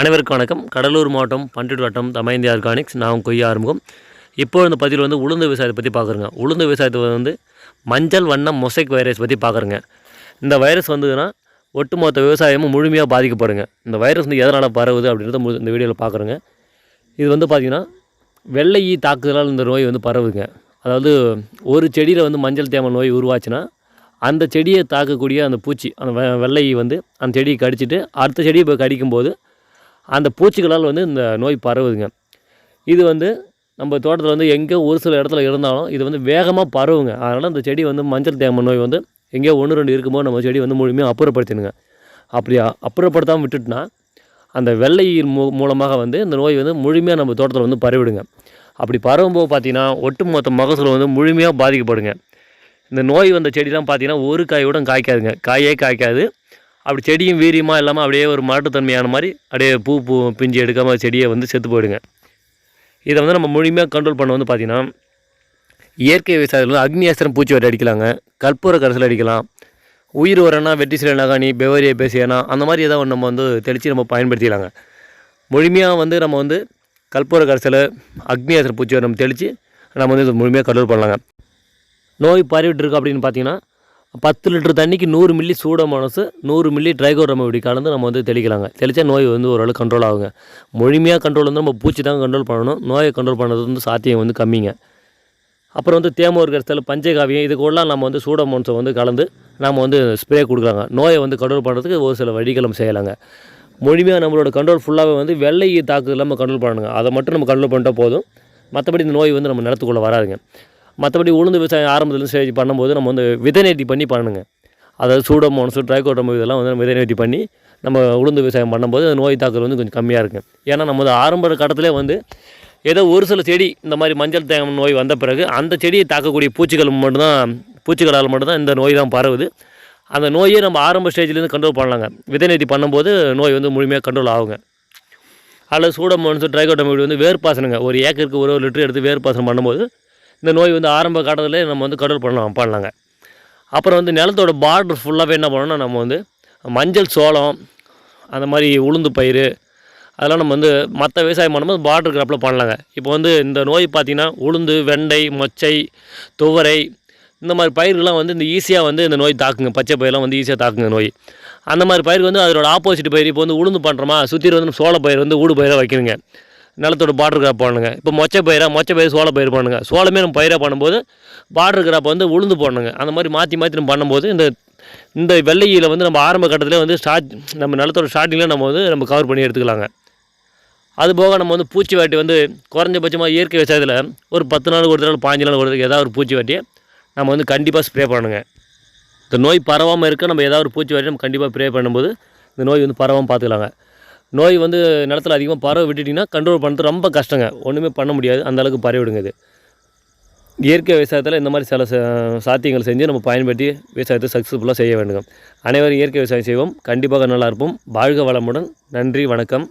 அனைவருக்கும் வணக்கம். கடலூர் மாவட்டம் பண்டிட் வட்டம் தமைந்தி ஆர்கானிக்ஸ். நான் கொய்யா ஆரம்பம் இப்போ இந்த பதிவில் வந்து உளுந்து விவசாயத்தை பற்றி பார்க்குறோங்க. உளுந்து விவசாயத்தை வந்து மஞ்சள் வண்ணம் மொசைக் வைரஸ் பற்றி பார்க்குறோங்க. இந்த வைரஸ் வந்ததுன்னா ஒட்டுமொத்த விவசாயமும் முழுமையாக பாதிக்கப்படுங்க. இந்த வைரஸ் வந்து எதனால் பரவுது அப்படின்றத முழு இந்த வீடியோவில் பார்க்குறோங்க. இது வந்து பார்த்திங்கன்னா வெள்ளை ஈ தாக்குதலால் இந்த நோய் வந்து பரவுங்க அதாவது ஒரு செடியில் வந்து மஞ்சள் தேமல் நோய் உருவாச்சுன்னா அந்த செடியை தாக்கக்கூடிய அந்த பூச்சி அந்த வெ- வெள்ளை வந்து அந்த செடியை கடிச்சிட்டு அடுத்த செடியை இப்போ கடிக்கும்போது அந்த பூச்சிகளால் வந்து இந்த நோய் பரவுதுங்க. இது வந்து நம்ம தோட்டத்தில் வந்து எங்கே ஒரு சில இடத்துல இருந்தாலும் இது வந்து வேகமாக பரவுங்க. அதனால் அந்த செடி வந்து மஞ்சள் தேம நோய் வந்து எங்கேயோ ஒன்று ரெண்டு இருக்கும்போது நம்ம செடி வந்து முழுமையாக அப்புறப்படுத்தினுங்க அப்படி அப்புறப்படுத்தாமல் விட்டுட்டுனா அந்த வெள்ளை மூ மூலமாக வந்து இந்த நோய் வந்து முழுமையாக நம்ம தோட்டத்தில் வந்து பரவிடுங்க. அப்படி பரவும்போது பார்த்தீங்கன்னா ஒட்டுமொத்த மகசூல் வந்து முழுமையாக பாதிக்கப்படுங்க. இந்த நோய் வந்த செடிலாம் பார்த்தீங்கன்னா ஒரு காய் கூட காய்க்காதுங்க. காயே காய்க்காது. அப்படி செடியும் வீரியமாக இல்லாமல் அப்படியே ஒரு மரட்டுத்தன்மையான மாதிரி அப்படியே பூ பூ பிஞ்சு எடுக்காமல் செடியை வந்து செத்து போயிடுங்க. இதை வந்து நம்ம முழுமையாக கண்ட்ரோல் பண்ண வந்து பார்த்திங்கன்னா இயற்கை விவசாயத்தில் வந்து அக்னி அஸ்திரம் பூச்சி வரை அடிக்கலாங்க. கற்பூர கரைசல் அடிக்கலாம். உயிர் உரம்னா வெட்டி சில நகானி பெவரிய பேசியனா அந்த மாதிரி ஏதாவது ஒன்று நம்ம வந்து தெளித்து நம்ம பயன்படுத்திக்கலாங்க. முழுமையாக வந்து நம்ம வந்து கற்பூர கரைசல் அக்னி அஸ்திரம் பூச்சி வரை நம்ம தெளித்து நம்ம வந்து இதை முழுமையாக கண்ட்ரோல் பண்ணலாங்க. நோய் பரவிட்டு இருக்கு அப்படின்னு பார்த்தீங்கன்னா பத்து லிட்டர் தண்ணிக்கு நூறு மில்லி சூடமானசு நூறு மில்லி ட்ரைகோரம இப்படி கலந்து நம்ம வந்து தெளிக்கலாங்க. தெளித்தா நோய் வந்து ஓரளவு கண்ட்ரோல் ஆகுங்க. முழுமையாக கண்ட்ரோல் வந்து நம்ம பூச்சி தான் கண்ட்ரோல் பண்ணணும். நோயை கண்ட்ரோல் பண்ணுறது வந்து சாத்தியம் வந்து கம்மிங்க. அப்புறம் வந்து தேமோர் கரைசல் பஞ்சகாவியம் இது கூடலாம் நம்ம வந்து சூடமோன்ஸை வந்து கலந்து நம்ம வந்து ஸ்ப்ரே கொடுக்குறாங்க நோயை வந்து கண்ட்ரோல் பண்ணுறதுக்கு ஒரு சில வழிகளும் நம்ம செய்யலாங்க. முழுமையாக நம்மளோட கண்ட்ரோல் ஃபுல்லாகவே வந்து வெள்ளை தாக்குதல் நம்ம கண்ட்ரோல் பண்ணணுங்க. அதை மட்டும் நம்ம கண்ட்ரோல் பண்ணிட்டால் போதும். மற்றபடி இந்த நோய் வந்து நம்ம நிலத்துக்குள்ளே வராதுங்க. மற்றபடி உளுந்து விவசாயம் ஆரம்பத்துலேருந்து ஸ்டேஜ் பண்ணும்போது நம்ம வந்து விதை நேர்த்தி பண்ணி பண்ணணுங்க. அதாவது சூடோமோனஸு ட்ரைகோட்டமோ இதெல்லாம் வந்து விதை நேர்த்தி பண்ணி நம்ம உளுந்து விவசாயம் பண்ணும்போது அந்த நோய் தாக்கல் வந்து கொஞ்சம் கம்மியாக இருக்கும் ஏன்னா நம்ம வந்து ஆரம்ப கட்டத்திலே வந்து ஏதோ ஒரு சில செடி இந்த மாதிரி மஞ்சள் தேங்கம் நோய் வந்த பிறகு அந்த செடியை தாக்கக்கூடிய பூச்சிகள் மட்டும்தான் பூச்சிகளால் மட்டும்தான் இந்த நோய் தான் பரவுது. அந்த நோயை நம்ம ஆரம்ப ஸ்டேஜ்லேருந்து கண்ட்ரோல் பண்ணலாங்க. விதை நேர்த்தி பண்ணும்போது நோய் வந்து முழுமையாக கண்ட்ரோல் ஆகுங்க. அல்லது சூடமோன்ஸ் ட்ரைகோட்டமோடு வந்து வேர்பாசனங்க ஒரு ஏக்கருக்கு ஒரு ஒரு லிட்டர் எடுத்து வேர்பாசனம் பண்ணும்போது இந்த நோய் வந்து ஆரம்ப காலத்திலே நம்ம வந்து கண்ட்ரோல் பண்ணலாம் பண்ணலாங்க அப்புறம் வந்து நிலத்தோட பார்டர் ஃபுல்லாகவே என்ன பண்ணோம்னா நம்ம வந்து மஞ்சள் சோளம் அந்த மாதிரி உளுந்து பயிர் அதெல்லாம் நம்ம வந்து மற்ற விவசாயம் பண்ணும்போது பார்டர் கிராப்பில் பண்ணலாங்க. இப்போ வந்து இந்த நோய் பார்த்திங்கன்னா உளுந்து வெண்டை மொச்சை துவரை இந்த மாதிரி பயிர்கள்லாம் வந்து இந்த ஈஸியாக வந்து இந்த நோய் தாக்குங்க. பச்சை பயிரெலாம் வந்து ஈஸியாக தாக்குங்க நோய். அந்த மாதிரி பயிருக்கு வந்து அதோட ஆப்போசிட் பயிர் இப்போ வந்து உளுந்து பண்ணுறோமா சுற்றி வந்து சோள பயிர் வந்து ஊடு பயிராக வைக்கணுங்க. நிலத்தோட பார்டர் கிராப் பண்ணுங்க. இப்போ மொச்சை பயிராக மொச்சை பயிர் சோள பயிர் பண்ணுங்க. சோளமே நம்ம பயிராக பண்ணும்போது பார்டர் கிராப் வந்து உளுந்து போடணுங்க. அந்த மாதிரி மாற்றி மாற்றி நம்ம பண்ணும்போது இந்த இந்த வெள்ளையில் வந்து நம்ம ஆரம்ப கட்டத்தில் வந்து ஸ்டார்ட் நம்ம நிலத்தோட ஸ்டார்டிங்கில் நம்ம வந்து நம்ம கவர் பண்ணி எடுத்துக்கலாங்க. அது போக நம்ம வந்து பூச்சி வாட்டி வந்து குறைஞ்சபட்சமாக இயற்கை விவசாயத்தில் ஒரு பத்து நாள் ஒரு நாள் பாஞ்சு நாள் ஒரு ஏதாவது ஒரு பூச்சி வாட்டியை நம்ம வந்து கண்டிப்பாக ஸ்ப்ரே பண்ணுங்க. இந்த நோய் பரவாமல் இருக்க நம்ம ஏதாவது ஒரு பூச்சி வாட்டி நம்ம கண்டிப்பாக ஸ்ப்ரே பண்ணும்போது இந்த நோய் வந்து பரவாமல் பார்த்துக்கலாங்க. நோய் வந்து நிலத்துல அதிகமாக பரவ விட்டுட்டிங்கன்னா கண்ட்ரோல் பண்ணுறது ரொம்ப கஷ்டங்க. ஒன்றுமே பண்ண முடியாது. அந்தளவுக்கு பறவை விடுங்க இது. இயற்கை விவசாயத்தில் இந்த மாதிரி சில ச- சாத்தியங்கள் செஞ்சு நம்ம பயன்படுத்தி விவசாயத்தை சக்ஸஸ்ஃபுல்லாக செய்ய வேண்டும் அனைவரும் இயற்கை விவசாயம் செய்வோம். கண்டிப்பாக நல்லா இருப்போம். வாழ்க வளமுடன். நன்றி வணக்கம்.